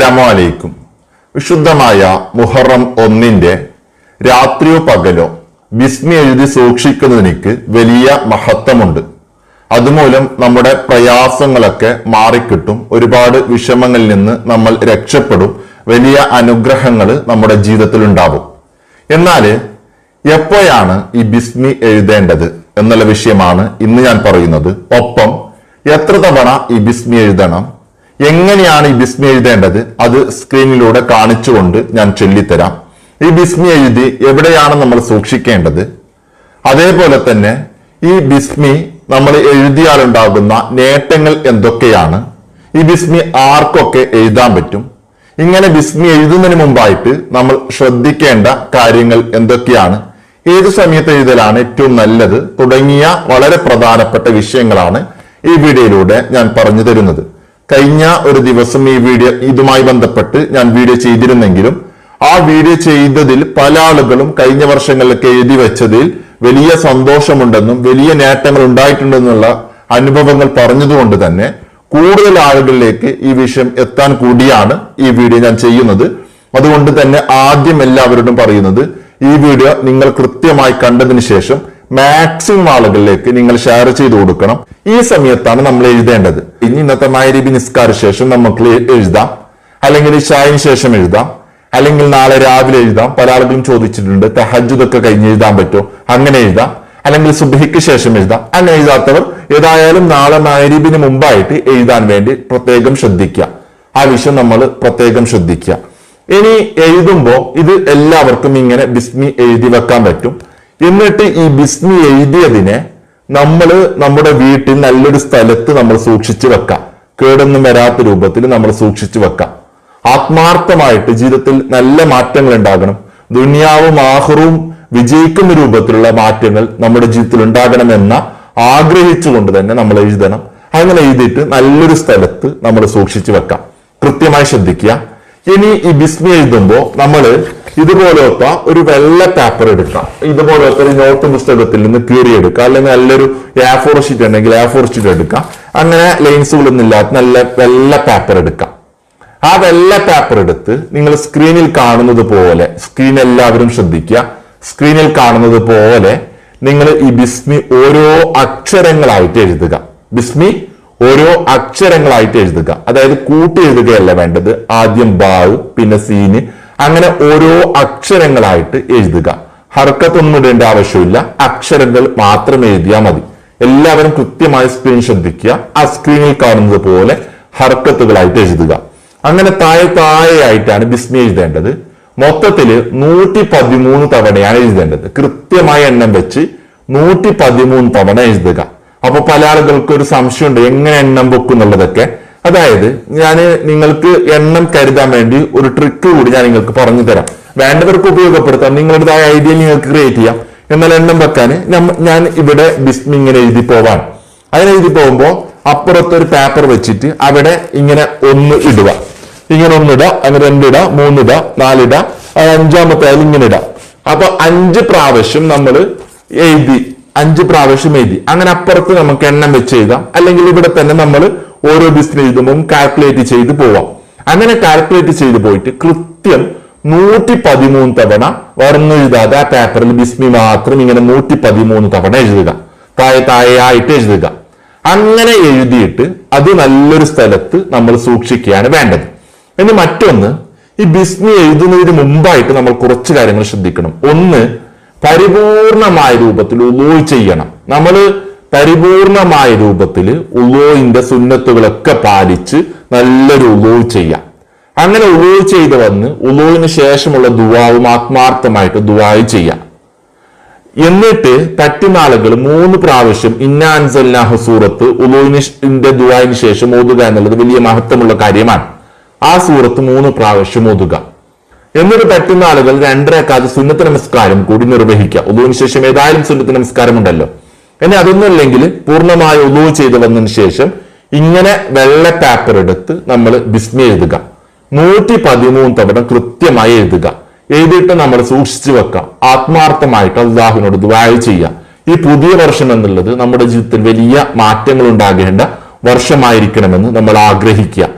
അസ്സലാമു അലൈക്കും. വിശുദ്ധമായ മുഹറം ഒന്നിന്റെ രാത്രിയോ പകലോ ബിസ്മി എഴുതി സൂക്ഷിക്കുന്നതിനിക്ക് വലിയ മഹത്വമുണ്ട്. അതുമൂലം നമ്മുടെ പ്രയാസങ്ങളൊക്കെ മാറിക്കിട്ടും ഒരുപാട് വിഷമങ്ങളിൽ നിന്ന് നമ്മൾ രക്ഷപ്പെടും വലിയ അനുഗ്രഹങ്ങൾ നമ്മുടെ ജീവിതത്തിൽ ഉണ്ടാവും എന്നാൽ എപ്പോഴാണ് ഈ ബിസ്മി എഴുതേണ്ടത് എന്നുള്ള വിഷയമാണ് ഇന്ന് ഞാൻ പറയുന്നത്. ഒപ്പം എത്ര തവണ ഈ ബിസ്മി എഴുതണം? എങ്ങനെയാണ് ഈ ബിസ്മി എഴുതേണ്ടത്? അത് സ്ക്രീനിലൂടെ കാണിച്ചുകൊണ്ട് ഞാൻ ചൊല്ലിത്തരാം. ഈ ബിസ്മി എഴുതി എവിടെയാണ് നമ്മൾ സൂക്ഷിക്കേണ്ടത്? അതേപോലെ തന്നെ ഈ ബിസ്മി നമ്മൾ എഴുതിയാലുണ്ടാകുന്ന നേട്ടങ്ങൾ എന്തൊക്കെയാണ്? ഈ ബിസ്മി ആർക്കൊക്കെ എഴുതാൻ പറ്റും? ഇങ്ങനെ ബിസ്മി എഴുതുന്നതിന് മുമ്പായിട്ട് നമ്മൾ ശ്രദ്ധിക്കേണ്ട കാര്യങ്ങൾ എന്തൊക്കെയാണ്? ഏത് സമയത്ത് എഴുതലാണ് ഏറ്റവും നല്ലത്? തുടങ്ങിയ വളരെ പ്രധാനപ്പെട്ട വിഷയങ്ങളാണ് ഈ വീഡിയോയിലൂടെ ഞാൻ പറഞ്ഞു തരുന്നത്. കഴിഞ്ഞ ഒരു ദിവസം ഈ വീഡിയോ ഇതുമായി ബന്ധപ്പെട്ട് ഞാൻ വീഡിയോ ചെയ്തിരുന്നെങ്കിലും ആ വീഡിയോ ചെയ്തതിൽ പല ആളുകളും കഴിഞ്ഞ വർഷങ്ങളിലൊക്കെ എഴുതി വെച്ചതിൽ വലിയ സന്തോഷമുണ്ടെന്നും വലിയ നേട്ടങ്ങൾ ഉണ്ടായിട്ടുണ്ടെന്നുള്ള അനുഭവങ്ങൾ പറഞ്ഞതുകൊണ്ട് തന്നെ കൂടുതൽ ആളുകളിലേക്ക് ഈ വിഷയം എത്താൻ കൂടിയാണ് ഈ വീഡിയോ ഞാൻ ചെയ്യുന്നത്. അതുകൊണ്ട് തന്നെ ആദ്യം എല്ലാവരോടും പറയുന്നത് ഈ വീഡിയോ നിങ്ങൾ കൃത്യമായി കണ്ടതിന് ശേഷം മാക്സിമം ആളുകളിലേക്ക് നിങ്ങൾ ഷെയർ ചെയ്തു കൊടുക്കണം. ഈ സമയത്താണ് നമ്മൾ എഴുതേണ്ടത്. ഇനി ഇന്നത്തെ മായരീബി നിസ്കാര ശേഷം നമുക്ക് എഴുതാം. അല്ലെങ്കിൽ ഇഷായിന് ശേഷം എഴുതാം. അല്ലെങ്കിൽ നാളെ രാവിലെ എഴുതാം. പല ആളുകളും ചോദിച്ചിട്ടുണ്ട് തെഹജുദൊക്കെ കഴിഞ്ഞ് എഴുതാൻ പറ്റുമോ? അങ്ങനെ എഴുതാം. അല്ലെങ്കിൽ സുബഹിക്ക് ശേഷം എഴുതാം. അങ്ങനെ എഴുതാത്തവർ ഏതായാലും നാളെ മാരീബിന് മുമ്പായിട്ട് എഴുതാൻ വേണ്ടി പ്രത്യേകം ശ്രദ്ധിക്കുക. ആ വിഷയം നമ്മൾ പ്രത്യേകം ശ്രദ്ധിക്കുക. ഇനി എഴുതുമ്പോൾ ഇത് എല്ലാവർക്കും ഇങ്ങനെ ബിസ്മി എഴുതി വെക്കാൻ പറ്റും. എന്നിട്ട് ഈ ബിസ്മി എഴുതിയതിനെ നമ്മൾ നമ്മുടെ വീട്ടിൽ നല്ലൊരു സ്ഥലത്ത് നമ്മൾ സൂക്ഷിച്ചു വെക്കാം. കേടൊന്നും വരാത്ത രൂപത്തിൽ നമ്മൾ സൂക്ഷിച്ചു വെക്കാം. ആത്മാർത്ഥമായിട്ട് ജീവിതത്തിൽ നല്ല മാറ്റങ്ങൾ ഉണ്ടാകണം. ദുനിയാവും ആഹ്റവും വിജയിക്കുന്ന രൂപത്തിലുള്ള മാറ്റങ്ങൾ നമ്മുടെ ജീവിതത്തിൽ ഉണ്ടാകണമെന്ന ആഗ്രഹിച്ചുകൊണ്ട് തന്നെ നമ്മൾ എഴുതണം. അങ്ങനെ എഴുതിയിട്ട് നല്ലൊരു സ്ഥലത്ത് നമ്മൾ സൂക്ഷിച്ചു വെക്കാം. കൃത്യമായി ശ്രദ്ധിക്കുക. ഇനി ഈ ബിസ്മി എഴുതുമ്പോൾ നമ്മൾ ഇതുപോലത്തെ ഒരു വെള്ള പേപ്പർ എടുക്കാം. ഇതുപോലത്തെ ഒരു നോട്ട് പുസ്തകത്തിൽ നിന്ന് എടുക്കാം അല്ലെങ്കിൽ നല്ലൊരു എ ഫോർ ഷീറ്റ് ഉണ്ടെങ്കിൽ എ ഫോർ ഷീറ്റ് എടുക്കാം. അങ്ങനെ ലൈൻസുകളൊന്നും ഇല്ലാത്ത നല്ല വെള്ള പേപ്പർ എടുക്കാം. ആ വെള്ള പേപ്പർ എടുത്ത് നിങ്ങൾ സ്ക്രീനിൽ കാണുന്നത് പോലെ സ്ക്രീൻ എല്ലാവരും ശ്രദ്ധിക്കുക. സ്ക്രീനിൽ കാണുന്നത് പോലെ നിങ്ങൾ ഈ ബിസ്മി ഓരോ അക്ഷരങ്ങളായിട്ട് എഴുതുക. ബിസ്മി ഓരോ അക്ഷരങ്ങളായിട്ട് എഴുതുക. അതായത് കൂട്ടി എഴുതുകയല്ല വേണ്ടത്. ആദ്യം ബാവ് പിന്നെ സീന് അങ്ങനെ ഓരോ അക്ഷരങ്ങളായിട്ട് എഴുതുക. ഹർക്കത്തൊന്നും ഇടേണ്ട ആവശ്യമില്ല. അക്ഷരങ്ങൾ മാത്രം എഴുതിയാൽ മതി. എല്ലാവരും കൃത്യമായി സ്ക്രീൻ ശ്രദ്ധിക്കുക. ആ സ്ക്രീനിൽ കാണുന്നത് പോലെ ഹർക്കത്തുകളായിട്ട് എഴുതുക. അങ്ങനെ താഴെ താഴെയായിട്ടാണ് ബിസ്മി എഴുതേണ്ടത്. മൊത്തത്തിൽ നൂറ്റി പതിമൂന്ന് തവണയാണ് എഴുതേണ്ടത്. കൃത്യമായ എണ്ണം വെച്ച് നൂറ്റി പതിമൂന്ന് തവണ എഴുതുക. അപ്പൊ പല ആളുകൾക്ക് ഒരു സംശയമുണ്ട് എങ്ങനെ എണ്ണം വെക്കും എന്നുള്ളതൊക്കെ. അതായത് ഞാൻ നിങ്ങൾക്ക് എണ്ണം കരുതാൻ വേണ്ടി ഒരു ട്രിക്ക് കൂടി ഞാൻ നിങ്ങൾക്ക് പറഞ്ഞു തരാം. വേണ്ടവർക്ക് ഉപയോഗപ്പെടുത്താം. നിങ്ങളുടേതായ ഐഡിയ നിങ്ങൾക്ക് ക്രിയേറ്റ് ചെയ്യാം. എന്നാൽ എണ്ണം വെക്കാൻ ഞാൻ ഇവിടെ ബിസ്മി ഇങ്ങനെ എഴുതി പോവാൻ അതിന് എഴുതി പോകുമ്പോൾ അപ്പുറത്തൊരു പേപ്പർ വെച്ചിട്ട് അവിടെ ഇങ്ങനെ ഒന്ന് ഇടുക. ഇങ്ങനെ ഒന്നിട അങ്ങനെ രണ്ടിട മൂന്നിട നാലിട അഞ്ചാമത്തെ അതിൽ ഇങ്ങനെ ഇടാം അപ്പൊ അഞ്ച് പ്രാവശ്യം നമ്മൾ എഴുതി അഞ്ച് പ്രാവശ്യം എഴുതി. അങ്ങനെ അപ്പുറത്ത് നമുക്ക് എണ്ണം വെച്ച് എഴുതാം. അല്ലെങ്കിൽ ഇവിടെ തന്നെ നമ്മൾ ഓരോ ബിസിനസ് എഴുതുമ്പോൾ കാൽക്കുലേറ്റ് ചെയ്ത് പോവാം. അങ്ങനെ കാൽക്കുലേറ്റ് ചെയ്ത് പോയിട്ട് കൃത്യം നൂറ്റി പതിമൂന്ന് തവണ വർണെഴുതാതെ ആ പേപ്പറിൽ ബിസ്മി മാത്രം ഇങ്ങനെ നൂറ്റി പതിമൂന്ന് തവണ എഴുതുക. താഴെ താഴെയായിട്ട് എഴുതുക. അങ്ങനെ എഴുതിയിട്ട് അത് നല്ലൊരു സ്ഥലത്ത് നമ്മൾ സൂക്ഷിക്കുകയാണ് വേണ്ടത്. ഇനി മറ്റൊന്ന് ഈ ബിസ്മി എഴുതുന്നതിന് മുമ്പായിട്ട് നമ്മൾ കുറച്ച് കാര്യങ്ങൾ ശ്രദ്ധിക്കണം. ഒന്ന് പരിപൂർണമായ രൂപത്തിൽ ഉലോ ചെയ്യണം. നമ്മൾ പരിപൂർണമായ രൂപത്തിൽ ഉലോയിന്റെ സുന്നത്തുകളൊക്കെ പാലിച്ച് നല്ലൊരു ഉലോ ചെയ്യാം. അങ്ങനെ ഉലോ ചെയ്ത് വന്ന് ഉലോവിന് ശേഷമുള്ള ദുവാവും ആത്മാർത്ഥമായിട്ട് ദുവായി ചെയ്യാം. എന്നിട്ട് തട്ടിനാളുകൾ മൂന്ന് പ്രാവശ്യം ഇന്നാൻസല്ലാഹു സൂറത്ത് ഉലോയിന്റെ ദുവായിന് ശേഷം ഓതുക എന്നുള്ളത് വലിയ മഹത്വമുള്ള കാര്യമാണ്. ആ സൂറത്ത് മൂന്ന് പ്രാവശ്യം ഓതുക. എന്നിട്ട് പറ്റുന്ന ആളുകൾ രണ്ടരക്കാതെ സുന്നത്ത് നമസ്കാരം കൂടി നിർവഹിക്കുക. ഉദുവിന് ശേഷം ഏതായാലും സുന്നത്ത് നമസ്കാരം ഉണ്ടല്ലോ ഇനി അതൊന്നുമില്ലെങ്കിൽ പൂർണമായ ഒതു ചെയ്ത് വന്നതിന് ശേഷം ഇങ്ങനെ വെള്ള പേപ്പർ എടുത്ത് നമ്മൾ ബിസ്മി എഴുതുക. നൂറ്റി പതിമൂന്ന് തവണ കൃത്യമായി എഴുതുക. എഴുതിയിട്ട് നമ്മൾ സൂക്ഷിച്ചു വെക്കാം. ആത്മാർത്ഥമായിട്ട് അള്ളാഹുവിനോട് ദ്വായ ചെയ്യാം ഈ പുതിയ വർഷം എന്നുള്ളത് നമ്മുടെ ജീവിതത്തിൽ വലിയ മാറ്റങ്ങൾ ഉണ്ടാകേണ്ട വർഷമായിരിക്കണമെന്ന് നമ്മൾ ആഗ്രഹിക്കുക.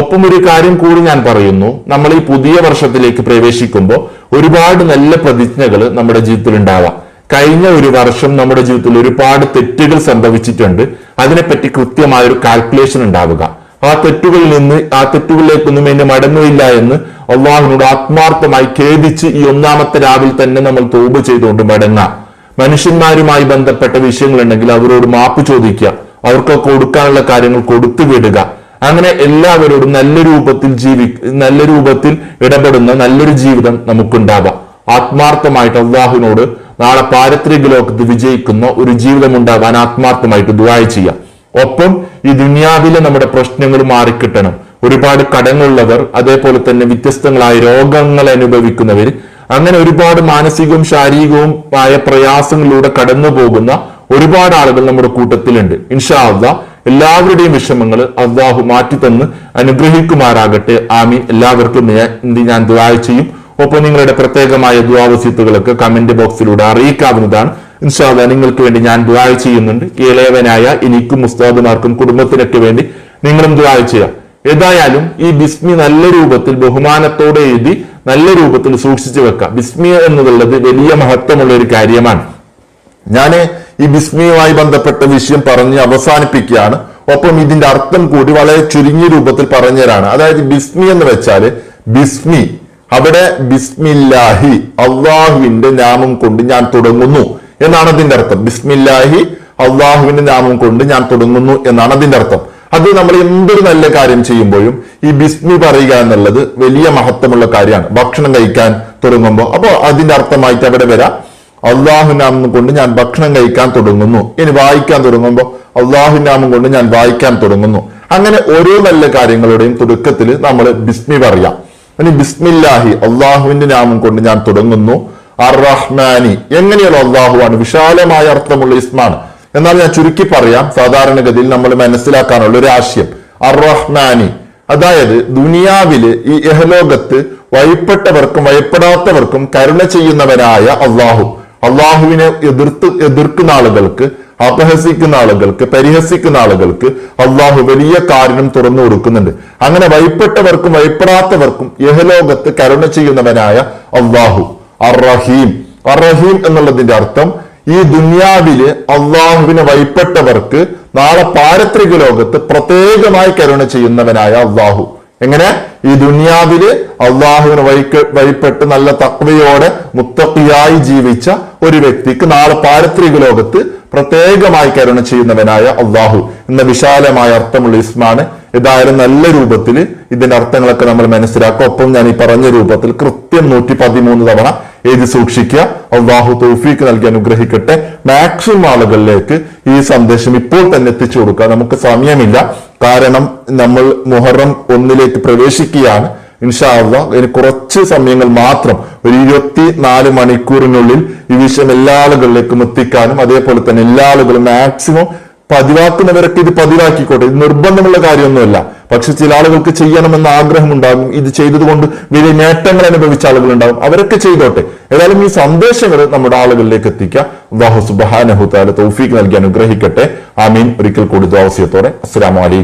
ഒപ്പം ഒരു കാര്യം കൂടി ഞാൻ പറയുന്നു. നമ്മൾ ഈ പുതിയ വർഷത്തിലേക്ക് പ്രവേശിക്കുമ്പോൾ ഒരുപാട് നല്ല പ്രതിജ്ഞകൾ നമ്മുടെ ജീവിതത്തിൽ ഉണ്ടാവാം. കഴിഞ്ഞ ഒരു വർഷം നമ്മുടെ ജീവിതത്തിൽ ഒരുപാട് തെറ്റുകൾ സംഭവിച്ചിട്ടുണ്ട്. അതിനെപ്പറ്റി കൃത്യമായ ഒരു കാൽക്കുലേഷൻ ഉണ്ടാവുക. ആ തെറ്റുകളിൽ നിന്ന് ആ തെറ്റുകളിലേക്കൊന്നും എന്നെ മടങ്ങുകയില്ല എന്ന് അള്ളാഹുവിനോട് ആത്മാർത്ഥമായി ഖേദിച്ച് ഈ ഒന്നാമത്തെ രാവിൽ തന്നെ നമ്മൾ തോപ് ചെയ്തുകൊണ്ട് മടങ്ങാം. മനുഷ്യന്മാരുമായി ബന്ധപ്പെട്ട വിഷയങ്ങളുണ്ടെങ്കിൽ അവരോട് മാപ്പ് ചോദിക്കുക. അവർക്ക് കൊടുക്കാനുള്ള കാര്യങ്ങൾ കൊടുത്തു വിടുക. അങ്ങനെ എല്ലാവരോടും നല്ല രൂപത്തിൽ ജീവി നല്ല രൂപത്തിൽ ഇടപെടുന്ന നല്ലൊരു ജീവിതം നമുക്കുണ്ടാവാം. ആത്മാർത്ഥമായിട്ട് അള്ളാഹുവിനോട് നാളെ പാരത്രിക ലോകത്ത് വിജയിക്കുന്ന ഒരു ജീവിതം ആത്മാർത്ഥമായിട്ട് ദുബായ് ചെയ്യാം. ഒപ്പം ഈ ദുനിയാവിലെ നമ്മുടെ പ്രശ്നങ്ങൾ മാറിക്കിട്ടണം. ഒരുപാട് കടങ്ങളുള്ളവർ അതേപോലെ തന്നെ വ്യത്യസ്തങ്ങളായ രോഗങ്ങൾ അനുഭവിക്കുന്നവർ അങ്ങനെ ഒരുപാട് മാനസികവും ശാരീരികവും ആയ പ്രയാസങ്ങളിലൂടെ കടന്നു പോകുന്ന ഒരുപാട് ആളുകൾ നമ്മുടെ കൂട്ടത്തിലുണ്ട്. ഇൻഷാ അള്ളാ എല്ലാവരുടെയും വിഷമങ്ങൾ അള്ളാഹു മാറ്റിത്തന്ന് അനുഗ്രഹിക്കുമാറാകട്ടെ. ആമീൻ. എല്ലാവർക്കും ഞാൻ- ദുആ ചെയ്യും. ഒപ്പം നിങ്ങളുടെ പ്രത്യേകമായ ദ്വാവസ്യത്തുകളൊക്കെ കമന്റ് ബോക്സിലൂടെ അറിയിക്കാവുന്നതാണ്. ഇൻഷാല്ല നിങ്ങൾക്ക് വേണ്ടി ഞാൻ ദുആ ചെയ്യുന്നുണ്ട്. ഇളയവനായ എനിക്കും ഉസ്താദുമാർക്കും കുടുംബത്തിനൊക്കെ വേണ്ടി നിങ്ങളും ദുആ ചെയ്യാം ഏതായാലും ഈ ബിസ്മി നല്ല രൂപത്തിൽ ബഹുമാനത്തോടെ എഴുതി നല്ല രൂപത്തിൽ സൂക്ഷിച്ചു വെക്കാം ബിസ്മി എന്നുള്ളത് വലിയ മഹത്വമുള്ള ഒരു കാര്യമാണ്. ഞാൻ ഈ ബിസ്മിയുമായി ബന്ധപ്പെട്ട വിഷയം പറഞ്ഞ് അവസാനിപ്പിക്കുകയാണ്. ഒപ്പം ഇതിന്റെ അർത്ഥം കൂടി വളരെ ചുരുങ്ങിയ രൂപത്തിൽ പറഞ്ഞുതരാണ്. അതായത് ബിസ്മി എന്ന് വെച്ചാൽ ബിസ്മി. അവിടെ ബിസ്മില്ലാഹി അള്ളാഹുവിന്റെ നാമം കൊണ്ട് ഞാൻ തുടങ്ങുന്നു എന്നാണ് അതിന്റെ അർത്ഥം. ബിസ്മില്ലാഹി അള്ളാഹുവിന്റെ നാമം കൊണ്ട് ഞാൻ തുടങ്ങുന്നു എന്നാണ് അതിന്റെ അർത്ഥം. അത് നമ്മൾ എന്തൊരു നല്ല കാര്യം ചെയ്യുമ്പോഴും ഈ ബിസ്മി പറയുക എന്നുള്ളത് വലിയ മഹത്വമുള്ള കാര്യമാണ്. ഭക്ഷണം കഴിക്കാൻ തുടങ്ങുമ്പോൾ. അപ്പോൾ അതിന്റെ അർത്ഥമായിട്ട് അവിടെ വരാം. അള്ളാഹു നാമം കൊണ്ട് ഞാൻ ഭക്ഷണം കഴിക്കാൻ തുടങ്ങുന്നു. ഇനി വായിക്കാൻ തുടങ്ങുമ്പോൾ അള്ളാഹു നാമം കൊണ്ട് ഞാൻ വായിക്കാൻ തുടങ്ങുന്നു. അങ്ങനെ ഓരോ നല്ല കാര്യങ്ങളുടെയും തുടക്കത്തിൽ നമ്മൾ ബിസ്മി പറയാം. ഇനി ബിസ്മില്ലാഹി അള്ളാഹുവിന്റെ നാമം കൊണ്ട് ഞാൻ തുടങ്ങുന്നു. അർ റഹ്മാനി എങ്ങനെയുള്ള അള്ളാഹുവാണ്? വിശാലമായ അർത്ഥമുള്ള ഇസ്മാണ്. എന്നാൽ ഞാൻ ചുരുക്കി പറയാം സാധാരണഗതിയിൽ നമ്മൾ മനസ്സിലാക്കാനുള്ള ഒരു ആശയം. അർ റഹ്മാനി അതായത് ദുനിയാവിൽ ഈ യഹലോകത്ത് വഴിപ്പെട്ടവർക്കും വഴിപ്പെടാത്തവർക്കും കരുണ ചെയ്യുന്നവരായ അള്ളാഹു. അള്ളാഹുവിനെ എതിർത്ത് എതിർക്കുന്ന ആളുകൾക്ക് അപഹസിക്കുന്ന ആളുകൾക്ക് പരിഹസിക്കുന്ന ആളുകൾക്ക് അള്ളാഹു വലിയ കാരണം തുറന്നു കൊടുക്കുന്നുണ്ട്. അങ്ങനെ വഴിപ്പെട്ടവർക്കും വഴിപ്പെടാത്തവർക്കും യഹലോകത്ത് കരുണ ചെയ്യുന്നവനായ അള്ളാഹു അറഹീം അറഹീം എന്നുള്ളതിന്റെ അർത്ഥം ഈ ദുനിയാവിൽ അള്ളാഹുവിനെ വഴിപ്പെട്ടവർക്ക് നാളെ പാരത്രിക ലോകത്ത് പ്രത്യേകമായി കരുണ ചെയ്യുന്നവനായ അള്ളാഹു. എങ്ങനെ? ഈ ദുനിയാവിൽ അള്ളാഹുവിന് വഴിക്ക് വഴിപ്പെട്ട് നല്ല തക്വയോടെ മുത്തക്കിയായി ജീവിച്ച ഒരു വ്യക്തിക്ക് നാളെ പാരത്രിക ലോകത്ത് പ്രത്യേകമായി കരുണ ചെയ്യുന്നവനായ അള്ളാഹു എന്ന വിശാലമായ അർത്ഥമുള്ള ഇസ്മാണ്. ഏതായാലും നല്ല രൂപത്തിൽ ഇതിന്റെ അർത്ഥങ്ങളൊക്കെ നമ്മൾ മനസ്സിലാക്കുക ഒപ്പം ഞാൻ ഈ പറഞ്ഞ രൂപത്തിൽ കൃത്യം നൂറ്റി പതിമൂന്ന് തവണ എഴുതി സൂക്ഷിക്കുക. അള്ളാഹു തൗഫീക്ക് നൽകി അനുഗ്രഹിക്കട്ടെ. മാക്സിമം ആളുകളിലേക്ക് ഈ സന്ദേശം ഇപ്പോൾ തന്നെ എത്തിച്ചു കൊടുക്കുക. നമുക്ക് സമയമില്ല. കാരണം നമ്മൾ മുഹറം ഒന്നിലേക്ക് പ്രവേശിക്കുകയാണ്. ഇൻഷാ അള്ളാഹ് ഇനി കുറച്ച് സമയങ്ങൾ മാത്രം ഒരു ഇരുപത്തി നാല് മണിക്കൂറിനുള്ളിൽ ഈ വിഷയം എല്ലാ ആളുകളിലേക്കും എത്തിക്കാനും അതേപോലെ തന്നെ എല്ലാ ആളുകളും മാക്സിമം പതിവാക്കുന്നവരൊക്കെ ഇത് പതിവാക്കിക്കോട്ടെ. ഇത് നിർബന്ധമുള്ള കാര്യമൊന്നുമല്ല. പക്ഷെ ചില ആളുകൾക്ക് ചെയ്യണമെന്ന ആഗ്രഹമുണ്ടാകും. ഇത് ചെയ്തതുകൊണ്ട് വലിയ നേട്ടങ്ങൾ അനുഭവിച്ച ആളുകളുണ്ടാകും. അവരൊക്കെ ചെയ്തോട്ടെ. ഏതായാലും ഈ സന്ദേശങ്ങൾ നമ്മുടെ ആളുകളിലേക്ക് എത്തിക്കുക. അള്ളാഹു സുബാനഹു താല തൗഫീഖ് നൽകി അനുഗ്രഹിക്കട്ടെ. ആമീൻ. ഒരിക്കൽ കൂടി ദ്വാവസ്യത്തോടെ അസ്സലാമു അലൈക്കും.